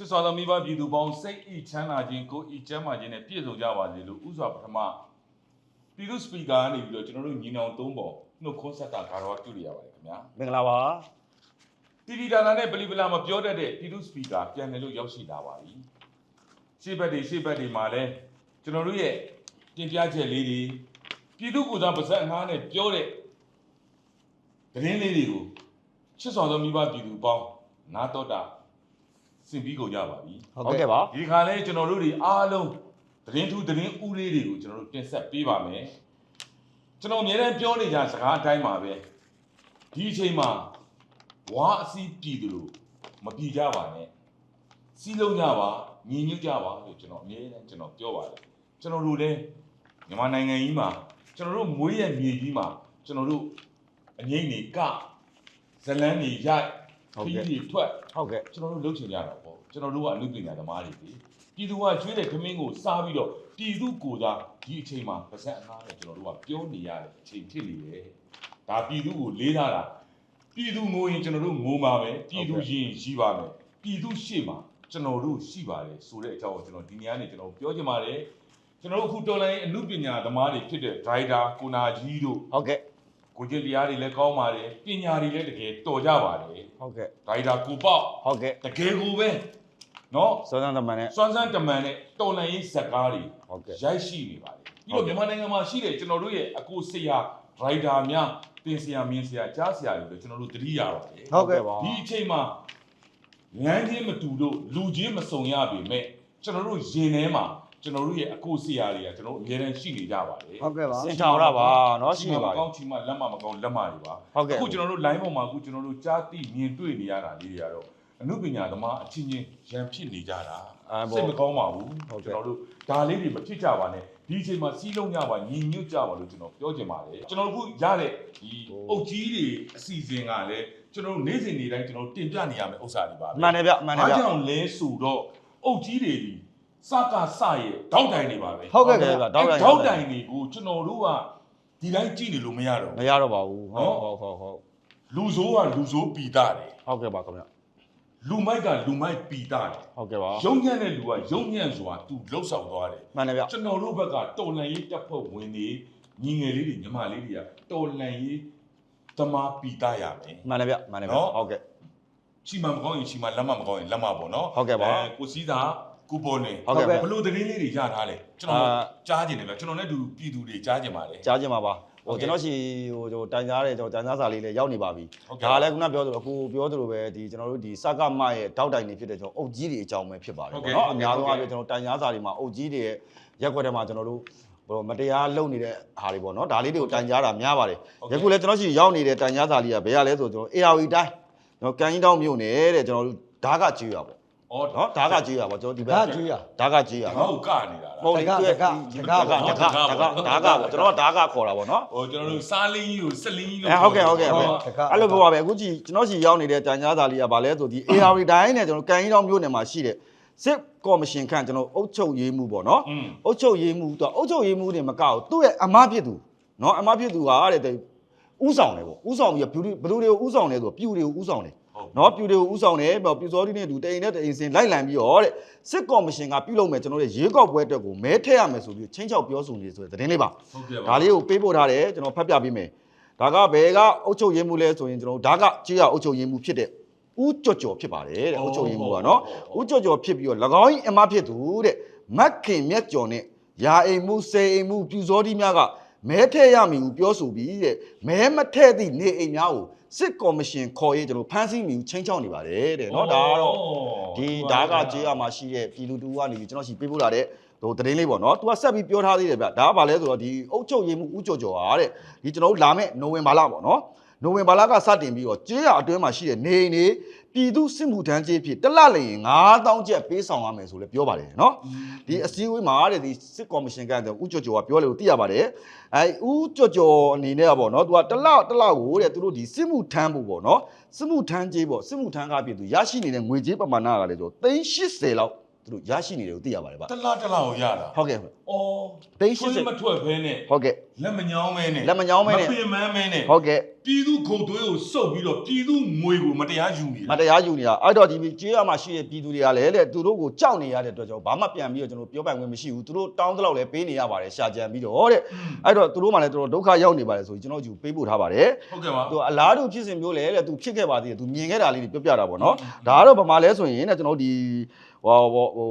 ချစ်စွာသောမိဘပြည်သူပေါင်းစိတ်ဤချမ်းသာခြင်းကိုယ်ဤကျမ်းမာခြင်းနဲ့ပြည့်စုံကြပါစေလို့ဥစွာပထမပြည်သူစပီကာကနေပြီးတော့ကျွန်တော်တို့ညီနောင်သုံးပေါ်နှုတ်ခွန်းဆက်တာဂါရဝပြုရပါတယ်ခင်ဗျာမင်္ဂလာပါတီတီဒါနာနဲ့ပလီပလာမပြောတတ်တဲ့ပြည်သူစပီကာပြန်တယ်လို့ရောက်ရှိလာပါပြီရှေ့ဘက်တွေရှေ့ဘက်တွေမှာလည်းကျွန်တော်တို့ရဲ့တင်ပြချက်လေးတွေပြည်သူ့ကိုယ်စားပါဇက်အငားနဲ့ပြောတဲ့သတင်းလေးတွေကိုချစ်စွာသောမိဘပြည်သူပေါင်းနာတော်တာ စင်ပြီးကုန်ကြပါပြီဟုတ်ကဲ့ပါဒီခါလဲကျွန်တော်တို့တွေအားလုံးသတင်းထူးသတင်းဥလေးတွေကိုကျွန်တော်တို့တင်ဆက်ပေးပါမယ်ကျွန်တော်အများအားပြောနေကြစကားအတိုင်းပါပဲဒီအချိန်မှာဝါအစီးပြည်သူလို့မပြည်ကြပါနဲ့စီးလုံးကြပါညီညွတ်ကြပါလို့ကျွန်တော်အများအားကျွန်တော်ပြောပါတယ်ကျွန်တော်တို့လည်းမြန်မာနိုင်ငံကြီးမှာကျွန်တော်တို့မွေးရမြေကြီးမှာကျွန်တော်တို့အငိမ့်နေကဇလန်းနေရိုက် ခီးတွေထွက်ဟုတ်ကဲ့ကျွန်တော်တို့လုပ်ချင်ကြတာပေါ့ကျွန်တော်တို့ကအမှုပညာသမားတွေပြီပြည်သူကကျွေးတဲ့ခမင်းကိုစားပြီးတော့ပြည်သူကိုယ်သာဒီအချိန်မှာပါဇက်အငားနဲ့ကျွန်တော်တို့ကပြောနေရတဲ့အချိန်ဖြစ်နေတယ်ဒါပြည်သူကိုလေးထားတာပြည်သူငိုရင်ကျွန်တော်တို့ငိုမှာပဲပြည်သူရင်ရှိပါမယ်ပြည်သူရှေ့မှာကျွန်တော်တို့ရှိပါတယ်ဆိုတဲ့အကြောင်းကိုကျွန်တော်ဒီနေ့ကနေကျွန်တော်ပြောချင်ပါတယ်ကျွန်တော်တို့အခုတော်လိုင်းအမှုပညာသမားတွေဖြစ်တဲ့ဒရိုက်တာကိုနာကြီးတို့ဟုတ်ကဲ့ ကိုကျင်တရားတွေလည်းကောင်းပါတယ်ပညာတွေလည်းတကယ်တော်ကြပါတယ်ဟုတ်ကဲ့ဒရိုက်တာကိုပေါ့ဟုတ်ကဲ့တကယ်ကိုပဲနော်စောစမ်းသမန်နဲ့စွမ်းစမ်းတမန်နဲ့တော်လန်ရေးဇက်ကားတွေဟုတ်ကဲ့ရိုက်ရှိနေပါတယ်ပြီးတော့မြန်မာနိုင်ငံမှာရှိတဲ့ကျွန်တော်တို့ရဲ့အကိုဆရာဒရိုက်တာများတင်ဆရာမင်းဆရာကြားဆရာတွေလည်းကျွန်တော်တို့တတိရပါတယ်ဟုတ်ကဲ့ပါဒီအချိန်မှာလမ်းချင်းမတူလို့လူချင်းမစုံရပေမဲ့ကျွန်တော်တို့ရင်ထဲမှာ ကျွန်တော်တို့ရဲ့အကိုဆရာတွေကကျွန်တော်တို့အများတန်းရှိနေကြပါတယ် ဟုတ်ကဲ့ပါ စင်ထောင်ရပါเนาะရှိနေပါ မကောင်းချီမလက်မမကောင်းလက်မတွေပါ ဟုတ်ကဲ့ အခုကျွန်တော်တို့ line ပေါ်မှာအခုကျွန်တော်တို့ကြားသိမြင်တွေ့နေရတာလေးတွေကတော့အမှုပညာသမားအချင်းချင်းရန်ဖြစ်နေကြတာ အဲ စိတ်မ ဘော ကောင်းပါဘူး ဟုတ်ကဲ့ ကျွန်တော်တို့ဒါလေးတွေမဖြစ်ကြပါနဲ့ဒီအချိန်မှာစီးလုံးကြပါညီညွတ်ကြပါလို့ကျွန်တော်ပြောချင်ပါတယ်ကျွန်တော်တို့အခုရတဲ့ဒီအုတ်ကြီးတွေအစီအစဉ်ကလည်းကျွန်တော်တို့နေ့စဉ်နေ့တိုင်းကျွန်တော်တို့တင်ပြနေရမယ့်ဥစ္စာတွေပါပဲ မှန်တယ်ဗျမှန်တယ် အား ဗျ ကြောင့်လဲဆိုတော့အုတ်ကြီးတွေဒီ စကားစရဲ့တောက်တိုင်တွေပါပဲဟုတ်ကဲ့ဗျဗျာတောက်တိုင်တောက်တိုင်တွေကိုကျွန်တော်တို့ကဒီတိုင်းကြည့်နေလို့မရတော့မဘူးရတော့ပါဘူးဟုတ်ဟုတ်ဟုတ်ဟုတ်လူဆိုးကလူဆိုးပီတာတယ်ဟုတ်ကဲ့ပါခင်ဗျလူမိုက်ကလူမိုက်ပီတာတယ်ဟုတ်ကဲ့ပါရုံညံ့တဲ့လူကရုံညံ့စွာသူလှုပ်ဆောင်သွားတယ်မှန်တယ်ဗျကျွန်တော်တို့ဘက်ကတော်လန်ရေးတပ်ဖွဲ့ဝင်တွေညီငယ်လေးတွေညီမလေးတွေကတော်လန်ရေးသမားပီတာရမယ်မှန်တယ်ဗျမှန်တယ်ဗျနော်ဟုတ်ကဲ့ချီမမကောင်းရင်ချီမလက်မမကောင်းရင်လက်မပေါ့နော်ဟုတ်ကဲ့ပါကိုစည်းသာ ကိုပေါ်နေ ဟုတ်ကဲ့ ဘလို့သတင်းလေးတွေရထားလဲကျွန်တော် အာ ကြားကျင်တယ်ဗျကျွန်တော်လည်းသူပြည်သူတွေကြားကျင်ပါတယ် ကြားချင်ပါပါ ဟု ဟို တ်ကဲ့ ကျွန်တော်ရှိဟိုကျွန်တော်တိုင်ကြားတယ်ကျွန်တော်တိုင်ကြားစာလေးလည်းရောက်နေပါပြီ ဟုတ်ကဲ့ ဒါလည်းခုနပြောသလိုအခုပြောသလိုပဲဒီကျွန်တော်တို့ဒီစကမရဲ့တောက်တိုင်တွေဖြစ်တဲ့ကျွန်တော်အုတ်ကြီးတွေအကြောင်းပဲဖြစ်ပါတယ် ဟုတ်ကဲ့ เนาะ ဟုတ် အ ကဲ့ များဆုံး ဟုတ် အ ကဲ့ ပြည့်ကျွန်တော်တိုင်ကြားစာတွေမှာအုတ်ကြီးတွေရဲ့ရက်ွက်ထဲမှာကျွန်တော်တို့ဟိုမတရားလုပ်နေတဲ့ဟာတွေပေါ့เนาะဒါလေးတွေကိုတိုင်ကြားတာများပါတယ် ဟုတ်ကဲ့ ယခုလည်းကျွန်တော်ရှိရောက်နေတဲ့တိုင်ကြားစာလေးကဘယ်ရလဲဆိုကျွန်တော် ARV တိုင်းကျွန်တော်ကန်ကြီးတောင်းမြို့နယ်တဲ့ကျွန်တော်တို့ဓာကကြေးရပေါ့ ဩ အော်နော်ဓာကကြေးရပါကျွန်တော်ဒီဘက်ဓာကြေးရဓာကကြေးရဓာကိုကနေတာလားဟုတ်တယ်ဓာကဓာကဓာကဓာကပေါ့ကျွန်တော်ဓာကခေါ်တာပေါ့နော်ဟိုကျွန်တော်တို့စားလင်းကြီးကိုစလင်းကြီးလို့ဟုတ်ကဲ့ဟုတ်ကဲ့အဲ့လိုပြောပါပဲအခုကြည့်ကျွန်တော်စီရောက်နေတဲ့ကြံကြားသားလေးကဗာလဲဆိုဒီ AR တိုင်းနဲ့ကျွန်တော်ကန်ကြီးတော်မျိုးနယ်မှာရှိတဲ့စစ်ကော်မရှင်ခန့်ကျွန်တော်အုတ်ချုပ်ရေးမှုပေါ့နော်အုတ်ချုပ်ရေးမှုတော့အုတ်ချုပ်ရေးမှုတွေမကောက်သူ့ရဲ့အမဖြစ်သူနော်အမဖြစ်သူဟာတဲ့ဥဆောင်တယ်ပေါ့ဥဆောင်ပြီးတော့ beauty ဘယ်လိုတွေကိုဥဆောင်လဲဆိုတော့ပြူတွေကိုဥဆောင်တယ် နော်ပြူတွေကိုဥဆောင်တယ်ပြပြူစောတိနဲ့တူတိန်နဲ့တိန်စင်လိုက်လံပြီးတော့တဲ့စစ်ကော်မရှင်ကပြုလုပ်မယ်ကျွန်တော်တို့ရေကောက်ပွဲအတွက်ကိုမဲထည့်ရမယ်ဆိုပြီးချင်းချောက်ပြောဆိုနေဆိုတဲ့သတင်းလေးပါဟုတ်ကဲ့ပါဒါလေးကိုပေးပို့ထားတယ်ကျွန်တော်ဖတ်ပြပေးမယ်ဒါကဘယ်ကအုတ်ချုပ်ရင်းမှုလဲဆိုရင်ကျွန်တော်ဒါကကြေးရအုတ်ချုပ်ရင်းမှုဖြစ်တဲ့ဦးကြော်ကြော်ဖြစ်ပါတယ်တဲ့အုတ်ချုပ်ရင်းမှုကနော်ဦးကြော်ကြော်ဖြစ်ပြီးတော့၎င်း၏အမဖြစ်သူတဲ့မက်ခင်မြက်ကျော်နဲ့ယာအိမ်မှုစေအိမ်မှုပြူစောတိများက မဲထဲ့ရမည်ဟုပြောဆိုပြီးတဲ့မဲမထဲ့သည့်နေအိမ်များကိုစစ်ကော်မရှင်ခေါ်ရေးကျွန်တော်ဖမ်းဆီးမိဟုချင်းချောင်းနေပါတယ်တဲ့နော်ဒါကတော့ဒီဓာကကြေးရမှာရှိတဲ့ပြည်လူတူကနေပြီးကျွန်တော်ရှိပေးပို့လာတဲ့ဟိုသတင်းလေးပေါ့နော်။ तू ကဆက်ပြီးပြောထားသေးတယ်ဗျ။ဒါကဘာလဲဆိုတော့ဒီအုတ်ချုပ်ရည်မှုဥကြော်ကြော်ဟာတဲ့ဒီကျွန်တော်တို့လာမဲ့နိုဝင်ဘာလပေါ့နော်။ နိုဝင်ဘာလကစတင်ပြီးတော့ကြေးရအတွင်းမှာရှိတဲ့နေအိမ်တွေပြည်သူစစ်မှုထမ်းကြေးဖြစ်တစ်လလျင်9000ကျပ်ပေးဆောင်ရမယ်ဆိုလဲပြောပါတယ်နော်။ဒီအစည်းအဝေးမှာတဲ့ဒီစစ်ကော်မရှင်ကဥကြော်ကြော်ကပြောလို့သိရပါတယ်။အဲဥကြော်ကြော်အနေနဲ့ကပေါ့နော်။ तू ကတစ်လတစ်လကိုတဲ့သူတို့ဒီစစ်မှုထမ်းဖို့ပေါ့နော်။စစ်မှုထမ်းကြေးပေါ့စစ်မှုထမ်းကပြည်သူရရှိနေတဲ့ငွေကြေးပမာဏကလည်းဆို380လောက်သူတို့ရရှိနေတယ်ကိုသိရပါတယ်ဗျတလားတလားကိုရတာဟုတ်ကဲ့ဩ သိန်း80ခွေးမထွက်ဘဲနဲ့ဟုတ်ကဲ့လက်မညောင်းမဲနဲ့လက်မညောင်းမဲနဲ့မပင်မမဲနဲ့ဟုတ်ကဲ့ပြည်သူခုံသွေးကိုစုပ်ပြီးတော့ပြည်သူငွေကိုမတရားယူနေမတရားယူနေတာအဲ့တော့ဒီကြေးရမှာရှိတဲ့ပြည်သူတွေကလည်းတဲ့သူတို့ကိုကြောက်နေရတဲ့အတွက်ကြောင့်ဘာမှပြန်ပြီးတော့ကျွန်တော်ပြောပိုင်ခွင့်မရှိဘူးသူတို့တောင်းသလောက်လည်းပေးနေရပါတယ်ရှာကြံပြီးတော့တဲ့အဲ့တော့သူတို့မှလည်းတော်တော်ဒုက္ခရောက်နေပါတယ်ဆိုပြီးကျွန်တော်ယူပေးပို့ထားပါတယ်ဟုတ်ကဲ့ပါသူအလားတူဖြစ်စဉ်မျိုးလေတဲ့သူဖြစ်ခဲ့ပါသေးတယ်သူမြင်ခဲ့တာလေးတွေပြောပြတာပေါ့နော်ဒါကတော့ဗမာလဲဆိုရင်တဲ့ကျွန်တော်ဒီဟိုဟို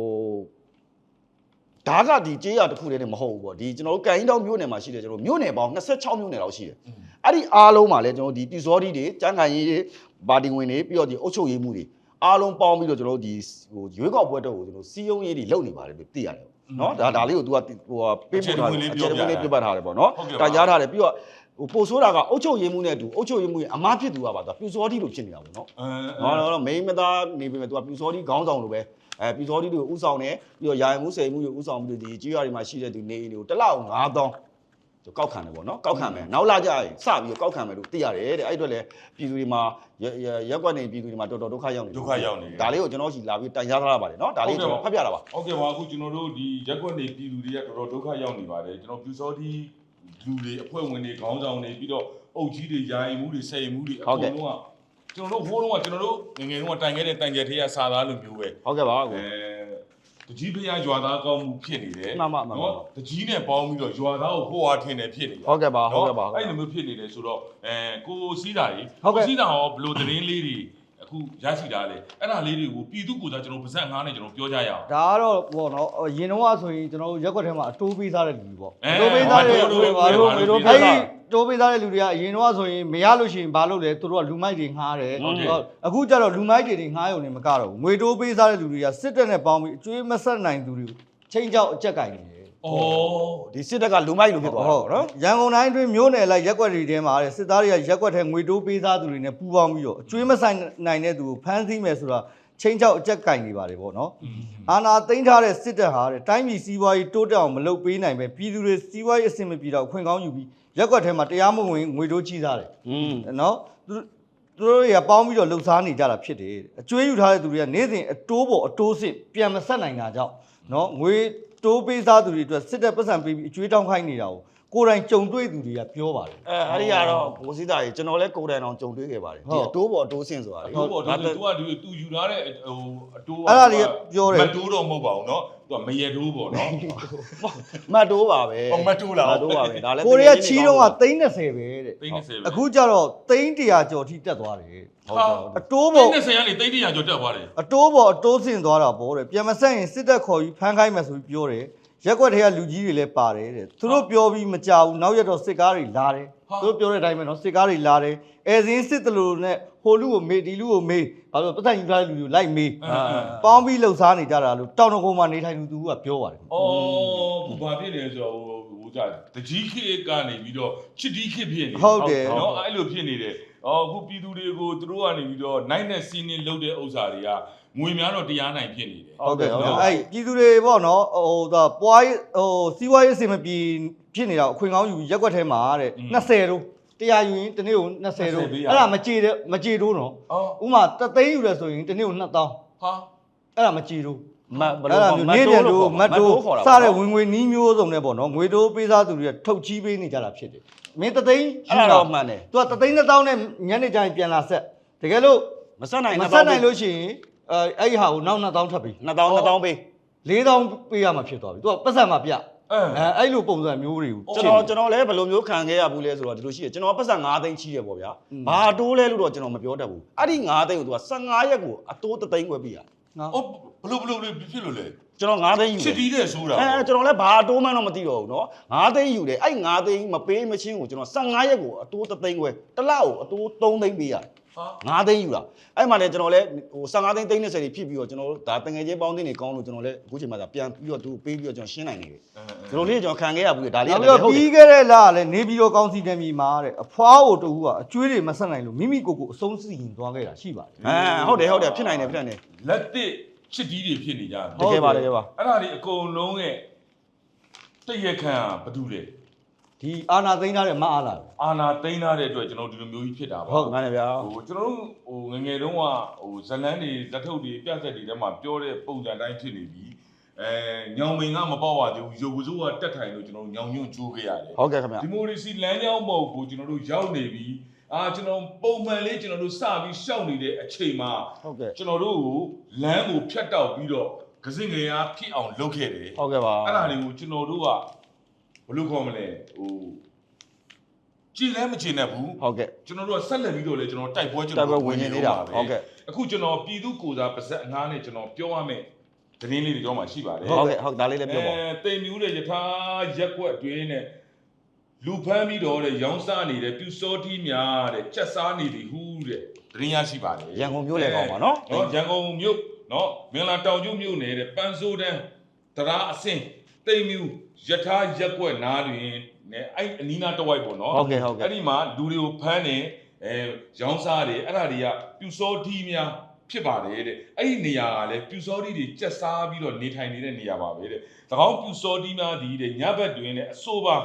ဓာကဒီကြေးရတစ်ခုတည်းနဲ့မဟုတ်ဘူးပေါ့ဒီကျွန်တော်တို့ကန်ရင်တောင်မြို့နယ်မှာရှိတယ်ကျွန်တော်မြို့နယ်ပေါင်း26မြို့နယ်လောက်ရှိတယ်အဲ့ဒီအားလုံးမှာလည်းကျွန်တော်ဒီပြူစောဒီတွေကျန်းကန်ရေးတွေပါတီဝင်တွေပြီးတော့ဒီအုပ်ချုပ်ရေးမှုတွေအားလုံးပေါင်းပြီးတော့ကျွန်တော်တို့ဒီဟိုရွေးကောက်ပွဲတော့ကိုကျွန်တော်စီယုံရေးတွေလုပ်နေပါတယ်လို့သိရတယ်နော်ဒါဒါလေးကို तू ကဟိုပေးပို့ထားတယ်အခြေအနေလေးပြပတ်ထားတယ်ပေါ့နော်တာကြားထားတယ်ပြီးတော့ဟိုပို့ဆိုးတာကအုတ်ချုပ်ရေးမှုနဲ့အတူအုတ်ချုပ်ရေးမှုရဲ့အမားဖြစ်သူကပါသူပြူစောတိလိုဖြစ်နေတာပေါ့နော်အဲဟောတော့မိန်းမသားနေပြီမဲ့သူကပြူစောတိခေါင်းဆောင်လိုပဲ အဲပြူစောတီတွေကိုဥဆောင်တယ်ပြီးတော့ရာယမှုစေမှုတွေဥဆောင်ပြီးတော့ဒီကြီးရွာတွေမှာရှိတဲ့သူနေအိမ်တွေကိုတစ်လောက်9000သူကောက်ခံတယ်ပေါ့နော်ကောက်ခံမယ်နောက်လာကြရင်စပြီးတော့ကောက်ခံမယ်လို့သိရတယ်တဲ့အဲ့အတွက်လည်းပြည်သူတွေမှာရက်ရက်ရက်ကွက်နေပြည်သူတွေမှာတော်တော်ဒုက္ခရောက်နေဒုက္ခရောက်နေတယ်ဒါလေးကိုကျွန်တော်စီလာပြီးတိုင်ကြားထားရပါတယ်နော်ဒါလေးကျွန်တော်ဖတ်ပြတာပါဟုတ်ကဲ့ပါအခုကျွန်တော်တို့ဒီရက်ကွက်နေပြည်သူတွေကတော်တော်ဒုက္ခရောက်နေပါတယ်ကျွန်တော်ပြူစောတိလူတွေအဖွဲ့ဝင်တွေခေါင်းဆောင်တွေပြီးတော့အုပ်ကြီးတွေယာယီမှုတွေဆယ်ယီမှုတွေအကုန်လုံးက ကျွန်တော်တို့ဟိုးလုံးကကျွန်တော်တို့ငယ်ငယ်တုန်းကတိုင်ခဲ့တဲ့တိုင်ကြထဲကစာသားလိုမျိုးပဲဟုတ်ကဲ့ပါကို အဲတကြီးဖျားရွာသားကောင်းမှုဖြစ်နေတယ်မှန်ပါမှန်ပါ တကြီးနဲ့ပေါင်းပြီးတော့ရွာသားကိုဟိုအားထင်တယ်ဖြစ်နေတာဟုတ်ကဲ့ပါဟုတ်ကဲ့ပါ အဲ့လိုမျိုးဖြစ်နေတယ်ဆိုတော့အဲကိုစီးတာကြီးဟုတ်ကဲ့ကိုစီးတာရောဘယ်လိုသတင်းလေးတွေ အခုရရှိတာလဲအဲ့ဒါလေးတွေကိုပြည်သူကိုယ်စားကျွန်တော်ပါဇက်ငားနဲ့ကျွန်တော်ပြောကြရအောင် ဒါကတော့ပေါ့နော်ဟိုရင်တော့ဆိုရင်ကျွန်တော်တို့ရက်ကွက်ထဲမှာအတိုးပေးသားတဲ့လူတွေပေါ့အဲအတိုးပေးသားတဲ့ဘာလူလို့တွေဘာလို့ဘာမေလို့တို့ဘာအဲ့လို့ဒီတိုးပေးသားတဲ့လူတွေကရင်တော့ဆိုရင်မရလို့ရှိရင်ဘာလုပ်လဲသူတို့ကလူမိုက်တွေငှားတယ်ဟုတ်တယ်ဟုတ်အခုကျတော့လူမိုက်တွေတွေငှားရုံနဲ့မကတော့ဘူးငွေတိုးပေးသားတဲ့လူတွေကစစ်တပ်နဲ့ပေါင်းပြီးအကျွေးမဆက်နိုင်သူတွေကိုချိန်ကြောက်အကြက်ကင်နေတယ် ဩဒီစစ်တပ်ကလူမိုက်လူဖြစ်သွားတာဟုတ်ပေါ့နော်ရန်ကုန်တိုင်းအတွင်းမြို့နယ်လိုက်ရက်ကွက်တွေထဲမှာတဲ့စစ်သားတွေကရက်ကွက်ထဲငွေတိုးပေးသားသူတွေနဲ့ပူးပေါင်းပြီးတော့အကျွေးမဆိုင်နိုင်တဲ့သူကိုဖမ်းဆီးမယ်ဆိုတာချိန်ကြောက်အကြက်ကင်နေပါတယ်ပေါ့နော်အာနာသိမ်းထားတဲ့စစ်တပ်ဟာတဲ့တိုင်းပြည်စီးပွားရေးတိုးတက်အောင်မလုပ်ပေးနိုင်ပဲပြည်သူတွေစီးပွားရေးအဆင်မပြေတော့ခွင့်ကောင်းယူပြီးရက်ကွက်ထဲမှာတရားမဝင်ငွေတိုးချီးစားတယ်อืมနော်သူသူတို့တွေကပေါင်းပြီးတော့လှုပ်ရှားနေကြတာဖြစ်တယ်အကျွေးယူထားတဲ့သူတွေကနေ့စဉ်အတိုးပေါ်အတိုးစစ်ပြန်မဆက်နိုင်တာကြောင့်နော်ငွေ တိုးပေးစားသူတွေအတွက်စစ်တပ်ပတ်စံပေးပြီးအကျွေးတောင်းခိုင်းနေတာကိုကိုယ်တိုင်ကြုံတွေ့သူတွေကပြောပါတယ် အဲအဲ့ဒီကတော့ကိုစီးသားကြီးကျွန်တော်လည်းကိုယ်တိုင်အောင်ကြုံတွေ့ခဲ့ပါတယ် ဟု ဒီ တ် အတိုးပေါ်အတိုးဆင့်ဆိုတာလေ ဟုတ်ပေါ့ ငါ ဒါ တ သူကဒီသူယူထားတဲ့ဟိုအတိုး အဲ့ဒါလေးကပြောတယ် မတိုးတော့မဟုတ်ပါဘူးเนาะ သူကမရတိုးပေါ့နော်မတ်တိုးပါပဲဟောမတိုးလားမတ်တိုးပါပဲဒါလည်းကိုရီးယားချီးတော့က330ပဲတဲ့330ပဲအခုကျတော့300ကျော်ထိတက်သွားတယ်ဟုတ်တော့အတိုးပေါ်330ကနေ300ကျော်တက်သွားတယ်အတိုးပေါ်အတိုးဆင်သွားတာပေါ့တဲ့ပြန်မဆက်ရင်စစ်တက်ခေါ်ပြီးဖမ်းခိုင်းမယ်ဆိုပြီးပြောတယ် ရက်ွက်ထဲကလူကြီးတွေလည်းပါတယ်တဲ့သူတို့ပြောပြီးမကြဘူးနောက်ရက်တော့စစ်ကားတွေလာတယ်သူတို့ပြောတဲ့အတိုင်းပဲနော်စစ်ကားတွေလာတယ်အဲစင်းစစ်တလူနဲ့ဟိုလူကိုမေးဒီလူကိုမေးဘာလို့ပတ်သက်ယူထားတဲ့လူတွေကိုလိုက်မေးပေါင်းပြီးလှုပ်ရှားနေကြတာလို့တောင်တကုန်းမှာနေထိုင်သူသူကပြောပါတယ်ဩဘာဖြစ်လဲဆိုတော့ဟိုကြတကြီးခေတ်ကနေပြီးတော့ချစ်တီးခေတ်ဖြစ်နေဟုတ်တယ်နော်အဲ့လိုဖြစ်နေတယ်အော်အခုပြည်သူတွေကိုသူတို့ကနေပြီးတော့နိုင်တဲ့စီးနင်းလုပ်တဲ့ဥစ္စာတွေက ငွေများတော့တရားနိုင်ဖြစ်နေတယ်ဟုတ်တယ်ဟုတ်တယ်နော်အဲ့ပြည်သူတွေပေါ့နော်ဟိုဒါပွားရေးဟိုစီးပွားရေးအစီအမပြေဖြစ်နေတာကိုအခွင့်ကောင်းယူရက်ကွက်ထဲမှာတဲ့อืม20တို့တရားယူရင်တစ်နေ့ကို20တို့20ပေးရအဲ့ဒါမကြေတဲ့မကြေတို့နော်အော်ဥမာတသိန်းယူရဆိုရင်တစ်နေ့ကို2000ဟာအဲ့ဒါမကြေတို့မတ်ဘယ်အဲ့လိုဒါခေါ်မျိုးနေ့ပြန်တို့မတ်တို့ခေါ်တာစတဲ့ဝင်ငွေနီးမျိုးစုံနဲ့ပေါ့နော်ငွေတိုးပေးစားသူတွေကထုတ်ချီးပေးနေကြတာဖြစ်တယ်မင်းတသိန်းအဲ့ဒါတော့မှန်တယ်သူကတသိန်း1000နဲ့ညနေကျရင်ပြန်လာဆက်တကယ်လို့မဆက်နိုင်မ2000ဆက်နိုင်လို့ရှိရင် အဲအဲ့ဒီဟာကိုနောက်2000ထပ်ပေး 2000 2000ပေး 4000ပေးရမှာဖြစ်သွားပြီသူကပတ်စံမှာပြ အဲ အဲအဲ့လိုပုံစံမျိုးတွေကို ကျွန်တော်ကျွန်တော်လည်းဘယ်လိုမျိုးခံခဲ့ရဘူးလဲဆိုတော့ဒီလိုရှိရကျွန်တော်ပတ်စံ9သိန်းချီးရပေါ့ဗျာဘာတိုးလဲလို့တော့ကျွန်တော်မပြောတတ်ဘူးအဲ့ဒီ9သိန်းကိုသူက15ရက်ကိုအတိုး3သိန်းခွဲပေးရ နော် အော်ဘလို့ဘလို့ဘလို့ဖြစ်လို့လဲ ကျွန်တော်9သိန်းယူ ချစ်တီးတဲ့ဆိုတာ အဲကျွန်တော်လည်းဘာတိုးမှန်းတော့မသိတော့ဘူးเนาะ9သိန်းယူတယ်အဲ့9သိန်းမပေးမချင်းကိုကျွန်တော်15ရက်ကိုအတိုး3သိန်းခွဲတစ်လကိုအတိုး3သိန်းပေးရတယ် ဟာ 9သိန်းယူတာအဲ့မှာလည်းကျွန်တော်လည်းဟို15သိန်းသိန်း30တွေဖြစ်ပြီးတော့ကျွန်တော်တို့ဒါတငယ်ချင်းပေါင်းသိန်းတွေကောင်းလို့ကျွန်တော်လည်းအခုချိန်မှာဒါပြန်ပြီးတော့သူပေးပြီးတော့ကျွန်တော်ရှင်းနိုင်နေတယ်ကျွန်တော်လေးကျွန်တော်ခံခဲ့ရဘူးလေဒါလေးနောက်ကပြီးလည်းတော့ဟုတ်တယ်ပြီးခဲ့တဲ့လကလည်းနေပြည်တော်ကောင်စီတမ်းပြည်မှာတဲ့အဖွားကိုတူကအကျွေးတွေမဆက်နိုင်လို့မိမိကိုယ်ကိုအဆုံးစီရင်သွားခဲ့တာရှိပါတယ်အဲဟုတ်တယ်ဟုတ်တယ်ဖြစ်နိုင်တယ်ဖြစ်နိုင်တယ်လက်တစ်ချစ်တီးတွေဖြစ်နေကြတယ်တကယ်ပါတကယ်ပါအဲ့ဒါတွေအကုန်လုံးရဲ့တည့်ရခံဘာတူလဲ ဒီအာနာသိမ်းထားတဲ့မအားလာပဲအာနာသိမ်းထားတဲ့အတွက်ကျွန်တော်ဒီလိုမျိုးကြီးဖြစ်တာပါဟုတ်မှန်တယ်ဗျာဟိုကျွန်တော်တို့ဟိုငယ်ငယ်တုန်းကဟိုဇလန်းတွေဇက်ထုတ်တွေပြဆက်တွေထဲမှာပြောတဲ့ပုံစံတိုင်းဖြစ်နေပြီအဲညောင်မင်ကမပေါ့ပါသေးဘူးရုပ်ကစိုးကတက်ထိုင်လို့ကျွန်တော်တို့ညောင်ညွန့်ကျိုးခဲ့ရတယ်ဟုတ်ကဲ့ခင်ဗျဒီမိုကရေစီလမ်းကြောင်းပေါ်ကိုကျွန်တော်တို့ရောက်နေပြီအာကျွန်တော်ပုံမှန်လေးကျွန်တော်တို့စပြီးရှောက်နေတဲ့အချိန်မှာဟုတ်ကဲ့ကျွန်တော်တို့ကိုလမ်းကိုဖြတ်တောက်ပြီးတော့ကစင်ငယ်အားဖြစ်အောင်လုပ်ခဲ့တယ်ဟုတ်ကဲ့ပါအဲ့ဒါတွေကိုကျွန်တော်တို့က ဘယ်လိုခေါ်မလဲဟိုကြည်လည်းမကြည်နဲ့ဘူးဟုတ်ကဲ့ ကျွန်တော်တို့ကဆက်လက်ပြီးတော့လေကျွန်တော်တိုက်ပွဲကျွန်တိုက်တော်ပွဲဝင်နေသေးတာဟုတ်ကဲ့ အခုကျွန်တော်ပြည်သူကိုယ်စားပါဇက်အငားနဲ့ကျွန်တော်ပြောရမယ်သတင်းလေးတွေတော့မှရှိပါတယ်ဟုတ်ကဲ့ဟုတ်ဒါလေးလည်းပြောပါဦးအဲတိမ်မြူးတဲ့ယထာရက်ကွက်တွင်းနဲ့လူဖမ်းပြီးတော့တဲ့ရောင်းစားနေတဲ့ပြူစောတိများတဲ့ချက်စားနေသည်ဟူးတဲ့သတင်းရရှိပါတယ်ရန်ကုန်မြို့လည်းကောင်းပါနော်နော်ရန်ကုန်မြို့နော်မင်္ဂလာတောင်ကျုမြို့နယ်တဲ့ပန်းစိုးတန်းတရားအစင် တိမ်မြူးယထာရက်ကွက်နားတွင်နဲ့အဲ့အနီးနားတစ်ဝိုက်ပေါ့နော် ဟုတ်ကဲ့ဟုတ်ကဲ့ အဲ့ဒီမှာလူတွေကိုဖမ်းနေအဲရောင်းစားတယ်အဲ့ဒါတွေကပြူစောတိများဖြစ်ပါတယ်တဲ့အဲ့ဒီနေရာကလည်းပြူစောတိတွေကြက်စားပြီးတော့နေထိုင်နေတဲ့နေရာပါပဲတဲ့၎င်းပြူစောတိများဒီတဲ့ညဘက်တွင်တဲ့အဆိုပါ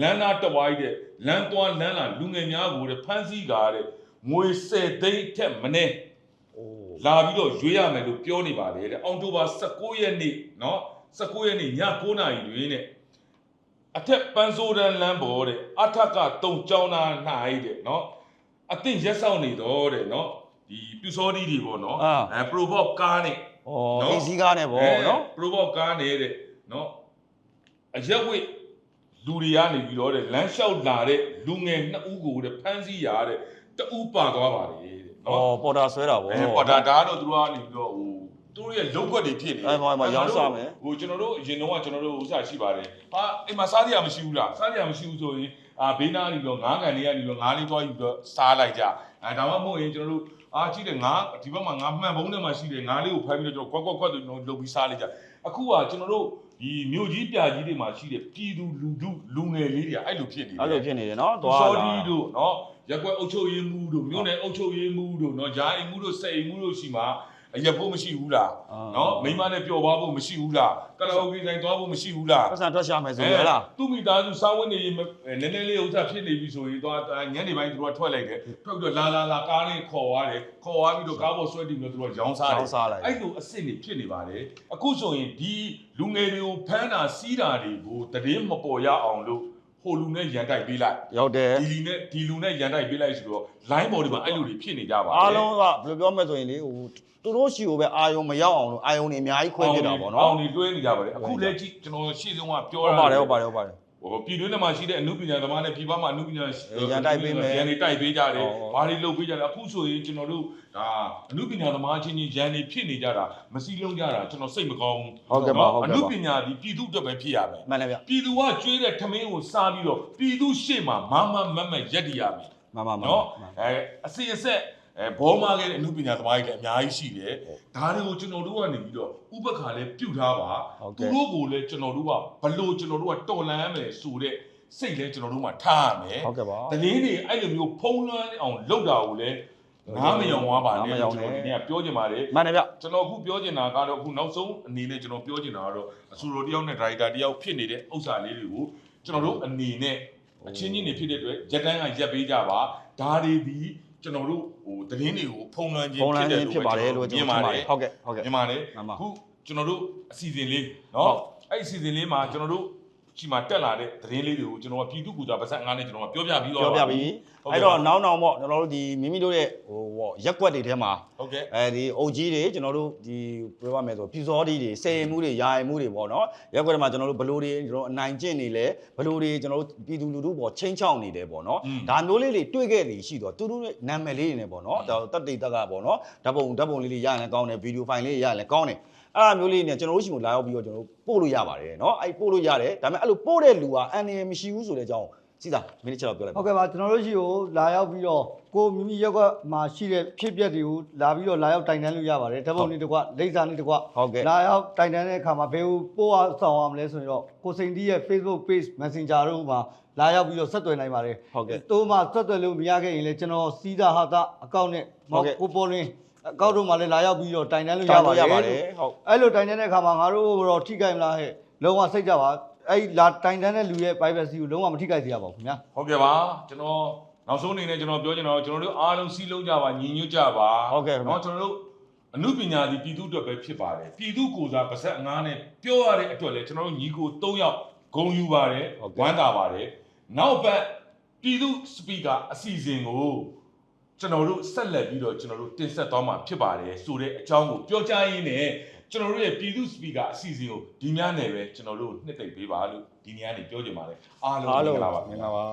လမ်းသားတဝိုင်းတဲ့လမ်းသွားလမ်းလာလူငယ်များကိုတဲ့ဖမ်းဆီးကားတဲ့ငွေ10သိန်းထက်မနည်း အိုး လာပြီးတော့ရွေးရမယ်လို့ပြောနေပါတယ်တဲ့အောက်တိုဘာ16ရက်နေ့เนาะ 19ရက်နေ့ည9နာရီတွင်တဲ့အထက်ပန်းစိုးတန်းလမ်းပေါ်တဲ့အထက်က3ကျောင်းသား၌တဲ့နော်အသင့်ရက်ဆောင်နေတော့တဲ့နော်ဒီပြူစောဒီတွေပေါ့နော်အဲ provoke ကားနဲ့ဩအေးစီးကားနဲ့ပေါ့နော် provoke ကားနဲ့တဲ့နော်အရက်ဝိလူတွေကနေပြီးတော့တဲ့လမ်းလျှောက်လာတဲ့လူငယ်နှစ်ဦးကိုတဲ့ဖမ်းဆီးရတဲ့တဦးပါသွားပါတယ်တဲ့နော်ဩပေါ်တာဆွဲတာပေါ့အဲပေါ်တာဒါတော့သူတို့ကနေပြီးတော့ဟို သူတို့ရဲ့လုံကွက်တွေဖြစ်နေအဲဟိုမှာရောင်းစားမယ်ဟိုကျွန်တော်တို့အရင်တော့ကကျွန်တော်တို့ဥစ္စာရှိပါတယ်ဟာအိမ်မှာစားစရာမရှိဘူးလားစားစရာမရှိဘူးဆိုရင်အာဘေးနားနေပြီးတော့ငါးကန်လေးကနေပြီးတော့ငါးလေးတွားယူပြီးတော့စားလိုက်ကြအဲဒါမှမဟုတ်ရင်ကျွန်တော်တို့အာကြည့်တယ်ငါဒီဘက်မှာငါမှန်ပုံးထဲမှာရှိတယ်ငါးလေးကိုဖမ်းပြီးတော့ကျွန်တော်ကွက်ကွက်ကွက်ကျွန်တော်လုပ်ပြီးစားလိုက်ကြအခုကကျွန်တော်တို့ဒီမြို့ကြီးပြကြီးတွေမှာရှိတဲ့ပြည်သူလူထုလူငယ်လေးတွေကအဲ့လိုဖြစ်နေတယ်အဲ့လိုဖြစ်နေတယ်နော်သွားစောလာဒီတို့နော်ရက်ကွက်အုပ်ချုပ်ရေးမှုတို့မြို့နယ်အုပ်ချုပ်ရေးမှုတို့နော်ဂျာအိမ်မှုတို့စက်အိမ်မှုတို့ရှိမှာ အရက်ဖို့မရှိဘူးလားနော်မိန်းမနဲ့ပျော်ပါဖို့မရှိဘူးလားကလာအိုကေဆိုင်သွားဖို့မရှိဘူးလားပတ်စံထွက်ရှာမယ်ဆိုရလားသူ့မိသားစုစာဝတ်နေရေးမအဲနည်းနည်းလေးဥစ္စာဖြစ်နေပြီဆိုရင်သွားညနေပိုင်းသူတို့ကထွက်လိုက်တယ်ထွက်ပြီးတော့လာလာလာကားလေးခေါ်သွားတယ်ခေါ်သွားပြီးတော့ကားပေါ်ဆွဲတင်ပြီးတော့သူတို့ကရောင်းစားတယ်ရောင်းစားလိုက်အဲ့လိုအစ်စ်တွေဖြစ်နေပါတယ်အခုဆိုရင်ဒီလူငယ်တွေကိုဖမ်းတာစီးတာတွေကိုတည်င်းမပေါ်ရအောင်လို့ ဟိုလူနဲ့ရန်တိုက်ပေးလိုက်ရောက်တယ်ဒီလူနဲ့ဒီလူနဲ့ရန်တိုက်ပေးလိုက်ဆိုတော့ line ပေါ်ဒီမှာအဲ့လိုတွေဖြစ်နေကြပါအားလုံးကဘယ်လိုပြောမလဲဆိုရင်လေဟိုသူတို့ရှိကိုပဲအာယုံမရောက်အောင်လို့အာယုံနေအများကြီးခွဲပြစ်တာပေါ့နော်အောင်နေတွဲနေကြပါတယ်အခုလည်းကြည့်ကျွန်တော်ရှေ့ဆုံးကပြောဟုတ်တာပါတယ်ဟုတ်ပါတယ်ဟုတ်ပါတယ် ဟိုပြည်တွင်းထဲမှာရှိတဲ့အမှုပညာသမားနဲ့ပြည်ပမှာအမှုပညာရန်တိုက်ပေးမယ်ရန်တွေတိုက်ပေးကြတယ်ဟုတ်ဟုတ်ဘာတွေလုပ်ပေးကြတယ်အခုဆိုရင်ကျွန်တော်တို့ဒါအမှုပညာသမားချင်းချင်းရန်တွေဖြစ်နေကြတာမစည်းလုံးကြတာကျွန်တော်စိတ်မကောင်းဘူးဟုတ်ကဲ့ပါဟုတ်ကဲ့ပါအမှုပညာဒီပြည်သူအတွက်ပဲဖြစ်ရမယ်မှန်တယ်ဗျပြည်သူကကျွေးတဲ့ထမင်းကိုစားပြီးတော့ပြည်သူရှေ့မှာမမမတ်မတ်ရက်တည်ရမယ်မှန်ပါမှန်နော်ပါအဲအစီအဆက် အဲဘောမာခဲ့တဲ့အမှုပညာသမားတွေလည်းအများကြီးရှိတယ်ဒါတွေကိုကျွန်တော်တို့ကနေပြီးတော့ဥပက္ခလည်းပြုတ်ထားပါဟုတ်ကဲ့သူတို့ကိုလည်းကျွန်တော်တို့ကဘလို့ကျွန်တော်တို့ကတော်လန်းမယ်ဆိုတဲ့စိတ်လည်းကျွန်တော်တို့မှထားရမယ်ဟုတ်ကဲ့ပါတရင်တွေအဲ့လိုမျိုးဖုံးလွှမ်းအောင်လုပ်တာကိုလည်းငားမယောင်သွားပါနဲ့ငားမယောင်နဲ့ကျွန်တော်ဒီနေ့ကပြောချင်ပါတယ်မှန်တယ်ဗျကျွန်တော်အခုပြောချင်တာကတော့အခုနောက်ဆုံးအနေနဲ့ကျွန်တော်ပြောချင်တာကတော့အဆူရိုတယောက်နဲ့ဒရိုက်တာတယောက်ဖြစ်နေတဲ့ဥစ္စာလေးတွေကိုကျွန်တော်တို့အနေနဲ့အချင်းချင်းတွေဖြစ်တဲ့အတွက်ရက်တန်းကရက်ပေးကြပါဒါတွေဒီ ကျွန်တော်တို့ဟိုသတင်းတွေကိုဖုံးလွှမ်းခြင်းပုံလဖြစ်န်းတယ်ချင်းဖြစ်ပါတယ်လို့ကျွန်မြင်တော်ပါထင်တပါတယ်ယ်ဟုတ်ကဲ့ဟုတ်ကဲ့ မြင်ပါတယ်မှန်ပါအခုကျွန်တော်တို့အစီအစဉ်လေးဟုတ်နော်အဲ့ဒီအစီအစဉ်လေးမှာကျွန်တော်တို့ ဒီမှာတက်လာတဲ့သတင်းလေးတွေကိုကျွန်တော်ကပြည်သူ့ကူတာပါဆက်ငါးနဲ့ကျွန်တော်ကပြောပြပြီးတော့ပြောပြပြီအဲ့တော့နောက်နောက်ပေါ့ကျွန်တော်တို့ဒီမိမိတို့ရဲ့ဟိုပေါ့ရက်ကွက်တွေထဲမှာဟုတ်ကဲ့အဲဒီအုတ်ကြီးတွေကျွန်တော်တို့ဒီပြောရမယ်ဆိုပြူစောဒီတွေစေရင်မှုတွေယာရင်မှုတွေပေါ့နော်ရက်ကွက်ထဲမှာကျွန်တော်တို့ဘလိုတွေကျွန်တော်အနိုင်ကျင့်နေလဲဘလိုတွေကျွန်တော်တို့ပြည်သူလူထုပေါ့ချင်းချောင်းနေတယ်ပေါ့နော်ဒါမျိုးလေးတွေတွေ့ခဲ့တယ်ရှိတော့သူတို့ရဲ့နာမည်လေးတွေနဲ့ပေါ့နော်ဒါတက်တိတက်ကပေါ့နော်ဓာတ်ပုံဓာတ်ပုံလေးတွေရရင်လည်းကောင်းတယ်ဗီဒီယိုဖိုင်လေးရရင်လည်းကောင်းတယ် အဲ့အမျိုးလေးနဲ့ကျွန်တော်တို့ရှိမှလာရောက်ပြီးတော့ကျွန်တော်တို့ပို့လို့ရပါတယ်เนาะအဲ့ပို့လို့ရတယ်ဒါပေမဲ့အဲ့လိုပို့တဲ့လူကအန်ရမရှိဘူးဆိုတဲ့အကြောင်းစီးတာမိနစ်ချက်တော့ပြောလိုက်ပါ ဟုတ်ကဲ့ပါကျွန်တော်တို့ရှိကိုလာရောက်ပြီးတော့ကိုမိမိရက်ကွက်မှာရှိတဲ့ဖြစ်ပျက်တွေကိုလာပြီးတော့လာရောက်တိုင်တန်းလို့ရပါတယ်ဓာတ်ပုံလေးတစ်ကွလိမ့်စာလေးတစ်ကွ ဟုတ်ကဲ့ လာရောက်တိုင်တန်းတဲ့အခါမှာဘယ်ကိုပို့အောင်ဆောင်အောင်လဲဆိုရင်တော့ကိုစိန်တီးရဲ့ Facebook page Messenger တို့မှာလာရောက်ပြီးတော့ဆက်သွယ်နိုင်ပါတယ် ဟုတ်ကဲ့ တိုးမှဆက်သွယ်လို့မရခဲ့ရင်လည်းကျွန်တော်စီးတာဟာတာအကောင့်နဲ့ ဟုတ်ကဲ့ ကိုပေါ်လင်း အကောက်တို့မှလည်းလာရောက်ပြီးတော့တိုင်တန်းလို့ရပါတယ်ရပါတယ်ဟုတ်အဲ့လိုတိုင်တန်းတဲ့အခါမှာငါတို့တော့ထိခိုက်မလားဟဲ့လုံးဝစိတ်ကြပါအဲ့လာတိုင်တန်းတဲ့လူရဲ့ privacy ကိုလုံးဝမထိခိုက်စေရပါဘူးခင်ဗျာဟုတ်ကဲ့ပါကျွန်တော်နောက်ဆုံးအနေနဲ့ကျွန်တော်ပြောချင်တာကျွန်တော်တို့အားလုံးစီးလုံးကြပါညီညွတ်ကြပါဟုတ်ကဲ့နော်ကျွန်တော်တို့အမှုပညာဒီပြည်သူအတွက်ပဲဖြစ်ပါတယ်ပြည်သူကိုယ်စားပါဇက်အငားနဲ့ပြောရတဲ့အတွက်လဲကျွန်တော်တို့ညီကို၃ယောက်ဂုံယူပါတယ်ဝမ်းသာပါတယ်နောက်ပတ်ပြည်သူစပီကာအစီအစဉ်ကို ကျွန်တော်တို့ဆက်လက်ပြီးတော့ကျွန်တော်တို့တင်ဆက်သွားမှာဖြစ်ပါတယ်ဆိုတဲ့အကြောင်းကိုပြောကြားရင်းနဲ့ကျွန်တော်တို့ရဲ့ပြည်သူစပီကာအစီအစဉ်ကိုဒီများနဲ့ပဲကျွန်တော်တို့နှစ်သိမ့်ပေးပါလို့ဒီနေ့ကနေပြောကြပါတယ်အားလုံးအားလုံးမင်္ဂလာပါမင်္ဂလာပါ